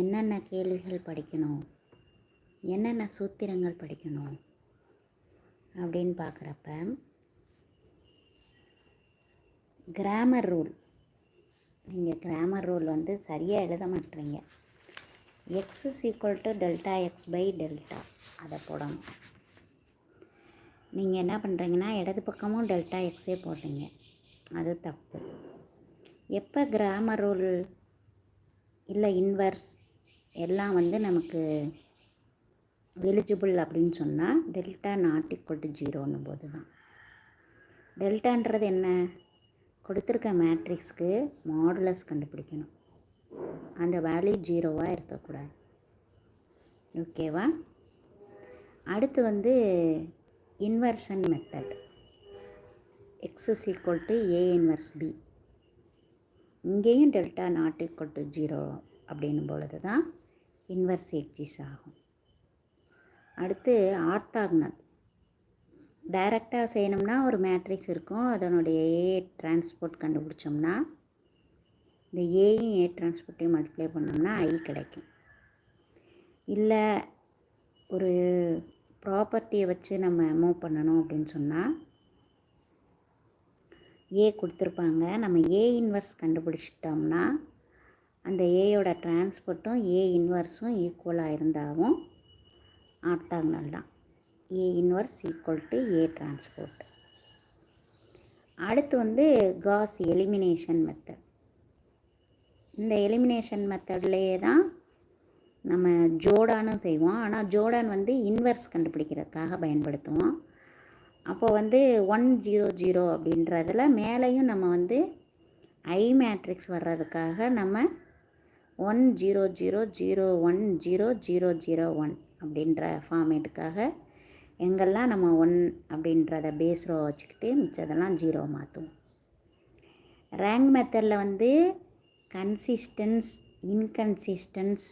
என்னென்ன கேள்விகள் படிக்கணும்? என்னென்ன சூத்திரங்கள் படிக்கணும்? அப்படின்னு பார்க்குறப்ப கிராமர் ரூல் நீங்கள் கிராமர் ரூல் வந்து சரியாக எழுத மாட்டீங்க. X is equal to delta X by delta அதை போடணும். நீங்கள் என்ன பண்ணுறீங்கன்னா இடது பக்கமும் டெல்டா எக்ஸே போடுறீங்க. அது தப்பு. எப்போ கிராமர் ரூல் இல்லை இன்வர்ஸ் எல்லாம் வந்து நமக்கு எலிஜிபிள் அப்படின்னு சொன்னால் டெல்டா நாட் ஈக்குவல் டு ஜீரோன்னும் போது தான் டெல்டான்றது என்ன? கொடுத்துருக்க மேட்ரிக்ஸ்க்கு மாடுலஸ் கண்டுபிடிக்கணும். அந்த வேல்யூ ஜீரோவாக இருக்கக்கூடாது. ஓகேவா அடுத்து வந்து inversion method X is equal to A inverse B இங்கேயும் delta not equal to zero அப்படின்னும் பொழுது தான் இன்வர்ஸ் எக்ஸிஸ் ஆகும் அடுத்து ஆர்த்தாக்னல். டைரெக்டாக செய்யணும்னா ஒரு மேட்ரிக்ஸ் இருக்கும். அதனுடைய ஏ டிரான்ஸ்போர்ட் கண்டுபிடிச்சோம்னா இந்த ஏயும் ஏ டிரான்ஸ்போர்ட்டையும் மல்டிப்ளை பண்ணோம்னா ஐ கிடைக்கும். இல்லை ஒரு ப்ராப்பர்ட்டியை வச்சு நம்ம மூவ் பண்ணணும் அப்படின்னு சொன்னால் ஏ கொடுத்துருப்பாங்க. நம்ம ஏ இன்வர்ஸ் கண்டுபிடிச்சிட்டோம்னா அந்த ஏயோட டிரான்ஸ்போர்ட்டும் ஏ இன்வர்ஸும் ஈக்குவலாக இருந்தாலும் ஆர்த்தாங்கனல் தான். A inverse equal to A transport அடுத்து வந்து காஸ் எலிமினேஷன் மெத்தட் இந்த எலிமினேஷன் மெத்தட்லேயே தான் நம்ம ஜோடானும் செய்வோம். ஆனால் ஜோடான் வந்து இன்வர்ஸ் கண்டுபிடிக்கிறதுக்காக பயன்படுத்துவோம். அப்போ வந்து ஒன் ஜீரோ ஜீரோ அப்படின்றதுல மேலேயும் நம்ம வந்து ஐ மேட்ரிக்ஸ் வர்றதுக்காக நம்ம one zero zero zero one zero zero zero one அப்படின்ற ஃபார்மேட்டுக்காக எங்கெல்லாம் நம்ம ஒன் அப்படின்றத பேஸ் ரோ வச்சுக்கிட்டு மிச்சதெல்லாம் ஜீரோ மாற்றுவோம் ரேங்க் மெத்தடில் வந்து கன்சிஸ்டன்ஸ் இன்கன்சிஸ்டன்ஸ்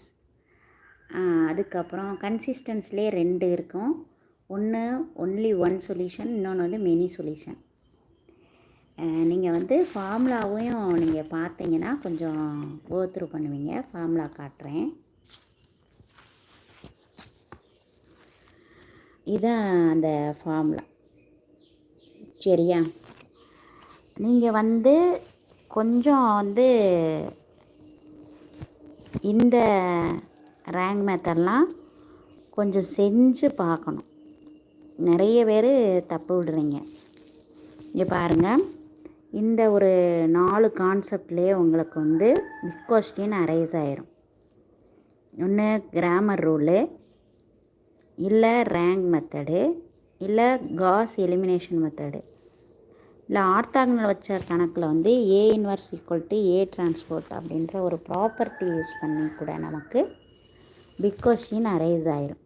அதுக்கப்புறம் கன்சிஸ்டன்ஸ்லேயே ரெண்டு இருக்கும். ஒன்று ஒன்லி ஒன் சொல்யூஷன் இன்னொன்று வந்து மெனி சொல்யூஷன் நீங்கள் வந்து ஃபார்முலாவையும் நீங்கள் பார்த்தீங்கன்னா கொஞ்சம் கோத்ரூ பண்ணுவீங்க. ஃபார்முலா காட்டுறேன். இதான் அந்த ஃபார்முலா. சரியா? நீங்கள் வந்து கொஞ்சம் வந்து இந்த ரேங்க் மெத்தட்லாம் கொஞ்சம் செஞ்சு பார்க்கணும். நிறைய பேர் தப்பு விடுறீங்க. இங்கே பாருங்கள் இந்த ஒரு நாலு கான்செப்ட்லேயே உங்களுக்கு வந்து பிக் கொஸ்டின் அரைஸ் ஆயிரும். ஒன்று கிராமர் ரூலு இல்லை ரேங்க் மெத்தடு இல்லை காஸ் எலிமினேஷன் மெத்தடு இல்லை ஆர்த்தாகனல் வச்ச கணக்கில் வந்து A inverse equal to A transport அப்படின்ற ஒரு ப்ராப்பர்ட்டி யூஸ் பண்ணி கூட நமக்கு பிக் கொஸ்டின் அரைஸ் ஆயிரும்.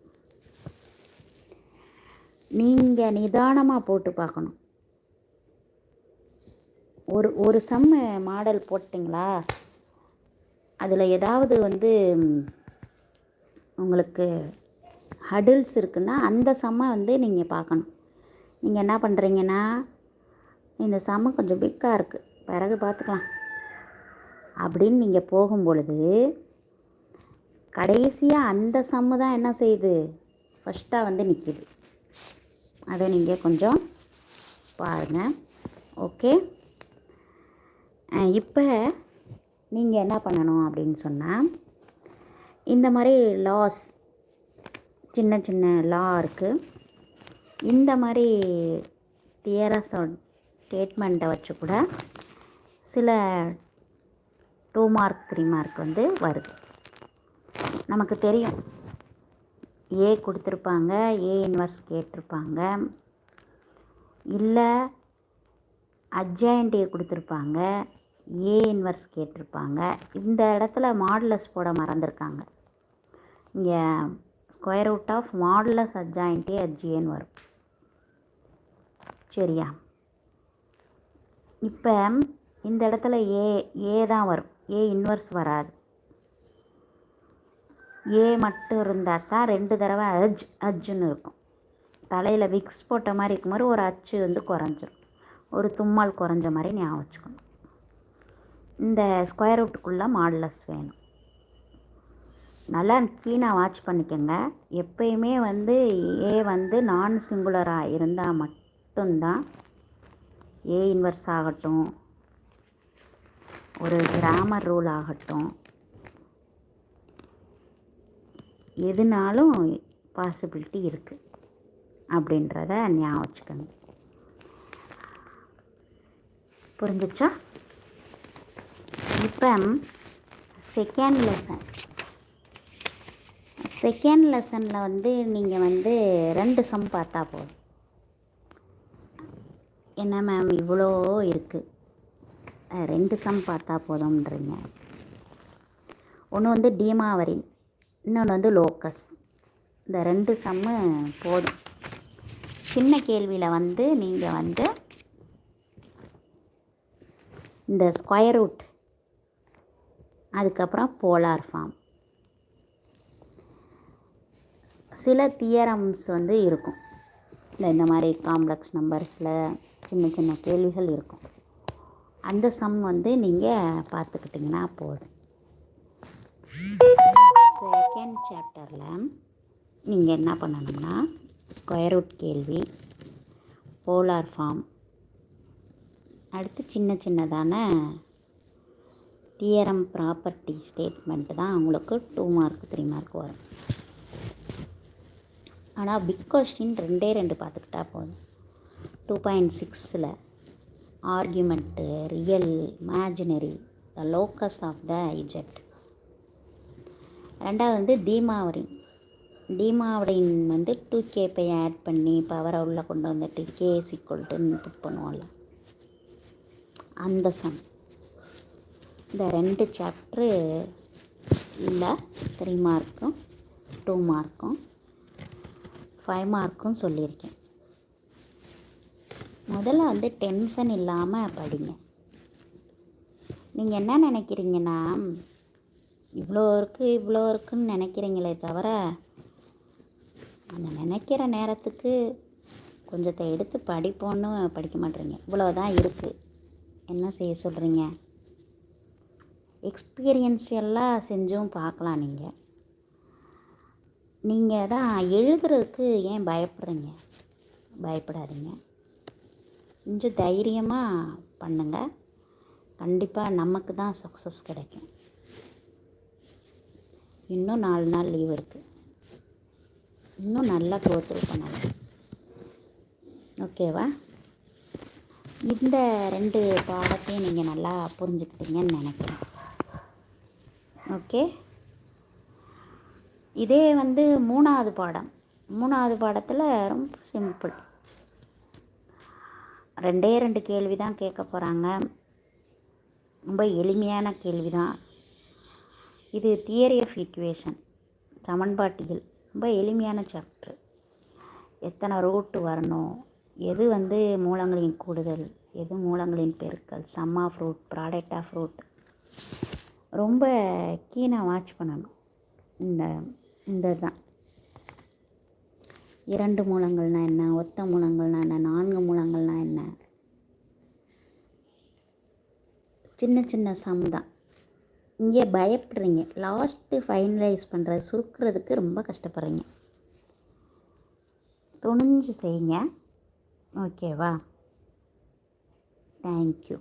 நீங்கள் நிதானமாக போட்டு பார்க்கணும். ஒரு ஒரு சம்மு மாடல் போட்டிங்களா? அதில் ஏதாவது வந்து உங்களுக்கு ஹடில்ஸ் இருக்குன்னா அந்த சம்மை வந்து நீங்கள் பார்க்கணும். நீங்கள் என்ன பண்ணுறீங்கன்னா இந்த சம்ம கொஞ்சம் பிக்காக இருக்குது பிறகு பார்த்துக்கலாம். அப்படின்னு நீங்கள் போகும் பொழுது கடைசியாக அந்த சம்மு தான் என்ன செய்யுது? ஃபஸ்ட்டாக வந்து நிற்கிது அதை நீங்கள் கொஞ்சம் பாருங்கள் ஓகே இப்போ நீங்கள் என்ன பண்ணணும் அப்படின்னு சொன்னால் இந்த மாதிரி லாஸ் சின்ன சின்ன லா இருக்குது இந்த மாதிரி தியரஸ் ஸ்டேட்மெண்ட்டை வச்சு கூட சில டூ மார்க் த்ரீ மார்க் வந்து வருது. நமக்கு தெரியும். ஏ கொடுத்துருப்பாங்க ஏ இன்வர்ஸ் கேட்டிருப்பாங்க இல்லை அட்ஜாயிண்ட் ஏ கொடுத்துருப்பாங்க. ஏ இன்வர்ஸ் கேட்டிருப்பாங்க. இந்த இடத்துல மாடுலஸ் போட மறந்துருக்காங்க. இங்கே square root of modulus adjoint A அட்ஜிஏன்னு வரும். சரியா? இப்போ இந்த இடத்துல ஏ ஏ தான் வரும். ஏ இன்வர்ஸ் வராது. ஏ மட்டும் இருந்தால் தான் ரெண்டு தடவை அஜ் அஜ்ஜுன்னு இருக்கும். தலையில் விக்ஸ் போட்ட மாதிரி இருக்கும் மாதிரி ஒரு அச்சு வந்து குறைஞ்சிரும். ஒரு தும்மல் குறைஞ்ச மாதிரி ஞாபகம் வச்சுக்கணும். இந்த ஸ்கொயர் ரூட்டுக்குள்ளே மாடுலஸ் வேணும். நல்லா கீனாக வாட்ச் பண்ணிக்கோங்க. எப்பயுமே வந்து ஏ வந்து நான் சிங்குலராக இருந்தால் மட்டும்தான் ஏ இன்வர்ஸ் ஆகட்டும். ஒரு கிராமர் ரூல் ஆகட்டும். எதுனாலும் பாசிபிலிட்டி இருக்குது அப்படின்றத ஞாபகம் வச்சுக்கோங்க. புரிஞ்சிச்சா? இப்போ செகண்ட் லெசன் செகண்ட் லெசனில் வந்து நீங்கள் வந்து ரெண்டு சம் பார்த்தா போதும். என்ன மேம் இவ்வளோ இருக்குது ரெண்டு சம் பார்த்தா போதும்ன்றீங்க. ஒன்று வந்து டீமாவரின் இன்னொன்று வந்து லோக்கஸ். இந்த ரெண்டு சம்மு போதும். சின்ன கேள்வியில் வந்து நீங்கள் வந்து இந்த ஸ்கொயர் ரூட் அதுக்கப்புறம் போலார் ஃபார்ம். சில தியரம்ஸ் வந்து இருக்கும். இந்த இந்த மாதிரி காம்ப்ளெக்ஸ் நம்பர்ஸில் சின்ன சின்ன கேள்விகள் இருக்கும். அந்த சம் வந்து நீங்கள் பார்த்துக்கிட்டிங்கன்னா போதும். செகண்ட் சாப்டரில் நீங்கள் என்ன பண்ணணும்னா ஸ்கொயர் ரூட் கேள்வி போலார் ஃபார்ம் அடுத்து சின்ன சின்னதான தியரம் ப்ராப்பர்ட்டி ஸ்டேட்மெண்ட் தான் அவங்களுக்கு டூ மார்க் த்ரீ மார்க் வரும். ஆனால் பிக் கொஸ்டின் ரெண்டே ரெண்டு பார்த்துக்கிட்டா போதும். டூ பாயிண்ட் சிக்ஸில் argument real imaginary the locus of the z ரெண்டாவது வந்து தீமாவரின் தீமாவரின் வந்து டூ கே பை ஆட் பண்ணி பவரை உள்ளே கொண்டு வந்துட்டு கே சிக்கொல்ட்டுன்னு புக் பண்ணுவோம்ல. அந்த சம் இந்த ரெண்டு சாப்ட்ரு இல்லை த்ரீ மார்க்கும் டூ மார்க்கும் ஃபைவ் மார்க்கும் சொல்லியிருக்கேன். முதல்ல வந்து டென்ஷன் இல்லாமல் படிங்க. நீங்கள் என்ன நினைக்கிறீங்கன்னா இவ்வளோ இருக்குது இவ்வளோ இருக்குன்னு நினைக்கிறீங்களே தவிர அந்த நினைக்கிற நேரத்துக்கு கொஞ்சத்தை எடுத்து படிப்போன்னு படிக்க மாட்டேறீங்க. இவ்வளோ தான் இருக்குது என்ன செய்ய சொல்கிறீங்க எக்ஸ்பீரியன்ஷியலாக செஞ்சும் பார்க்கலாம் நீங்கள் நீங்கள் தான் எழுதுறதுக்கு ஏன் பயப்படுறீங்க? பயப்படாதீங்க. கொஞ்சம் தைரியமாக பண்ணுங்கள் கண்டிப்பாக நமக்கு தான் சக்ஸஸ் கிடைக்கும். இன்னும் நாலு நாள் லீவ் இருக்குது இன்னும் நல்லா கோத்ரூ பண்ணலாம். ஓகேவா இந்த ரெண்டு பாடத்தையும் நீங்கள் நல்லா புரிஞ்சுக்கிட்டீங்கன்னு நினைக்கிறேன். ஓகே. இதே வந்து மூணாவது பாடம். மூணாவது பாடத்தில் ரொம்ப சிம்பிள். ரெண்டே ரெண்டு கேள்வி தான் கேட்க போகிறாங்க ரொம்ப எளிமையான கேள்வி தான் இது தியரி ஆஃப் ஈக்குவேஷன் சமன்பாட்டியல். ரொம்ப எளிமையான சாப்டர் எத்தனை ரூட்டு வரணும்? எது வந்து மூலங்களின் கூடுதல்? எது மூலங்களின் பெருக்கல்? Sum of root product of root ரொம்ப கீனாக வாட்ச் பண்ணணும். இந்த இந்த தான் இரண்டு மூலங்கள்னால் என்ன? ஒத்த மூலங்கள்னால் என்ன? நான்கு மூலங்கள்னால் என்ன? சின்ன சின்ன சம் தான். இங்கே பயப்படுறீங்க. லாஸ்ட்டு ஃபைனலைஸ் பண்ணுறது சுருக்கிறதுக்கு ரொம்ப கஷ்டப்படுறீங்க. துணிஞ்சு செய்யுங்க. ஓகேவா தேங்க்யூ